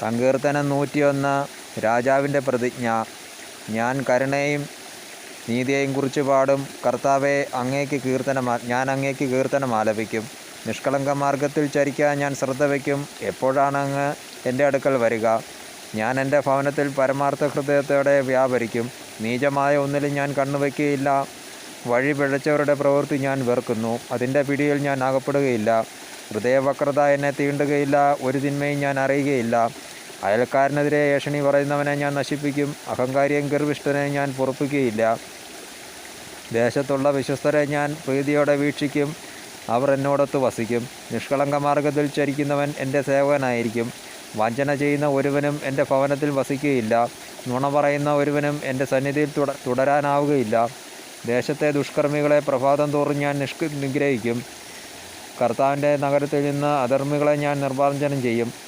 സങ്കീർത്തനം നൂറ്റിയൊന്ന് രാജാവിന്റെ പ്രതിജ്ഞ. ഞാൻ കരുണയും നീതിയെയും കുറിച്ച് പാടും. കർത്താവെ അങ്ങേക്ക് കീർത്തനം ഞാൻ അങ്ങേക്ക് കീർത്തനം ആലപിക്കും. നിഷ്കളങ്ക മാർഗത്തിൽ ചരിക്കാൻ ഞാൻ ശ്രദ്ധ വയ്ക്കും. എപ്പോഴാണ് അങ്ങ് എന്റെ അടുക്കൽ വരിക? ഞാൻ എന്റെ ഭവനത്തിൽ പരമാർത്ഥ ഹൃദയത്തോടെ വ്യാപരിക്കും. നീചമായ ഒന്നിലും ഞാൻ കണ്ണുവയ്ക്കുകയില്ല വഴി പിഴച്ചവരുടെ പ്രവൃത്തി ഞാൻ വെറുക്കുന്നു. അതിന്റെ പിടിയിൽ ഞാൻ അകപ്പെടുകയില്ല. ഹൃദയവക്രത എന്നെ തീണ്ടുകയില്ല. ഒരു തിന്മയും ഞാൻ അറിയുകയില്ല. അയൽക്കാരനെതിരെ ഏഷണി പറയുന്നവനെ ഞാൻ നശിപ്പിക്കും അഹങ്കാരിയും ഗർവിഷ്ഠനെ ഞാൻ പൊറപ്പിക്കുകയില്ല. ദേശത്തുള്ള വിശ്വസ്തരെ ഞാൻ പ്രീതിയോടെ വീക്ഷിക്കും അവർ എന്നോടൊത്ത് വസിക്കും. നിഷ്കളങ്ക മാർഗത്തിൽ ചരിക്കുന്നവൻ എന്റെ സേവകനായിരിക്കും. വഞ്ചന ചെയ്യുന്ന ഒരുവനും എന്റെ ഭവനത്തിൽ വസിക്കുകയില്ല. നുണ പറയുന്ന ഒരുവനും എന്റെ സന്നിധിയിൽ തുട തുടരാനാവുകയില്ല. ദേശത്തെ ദുഷ്കർമ്മികളെ പ്രഭാതം തോറും ഞാൻ നിഷ്ക നിഗ്രഹിക്കും. കർത്താവിന്റെ നഗരത്തിൽ നിന്ന് അധർമ്മികളെ ഞാൻ നിർമ്മാർജനം ചെയ്യും.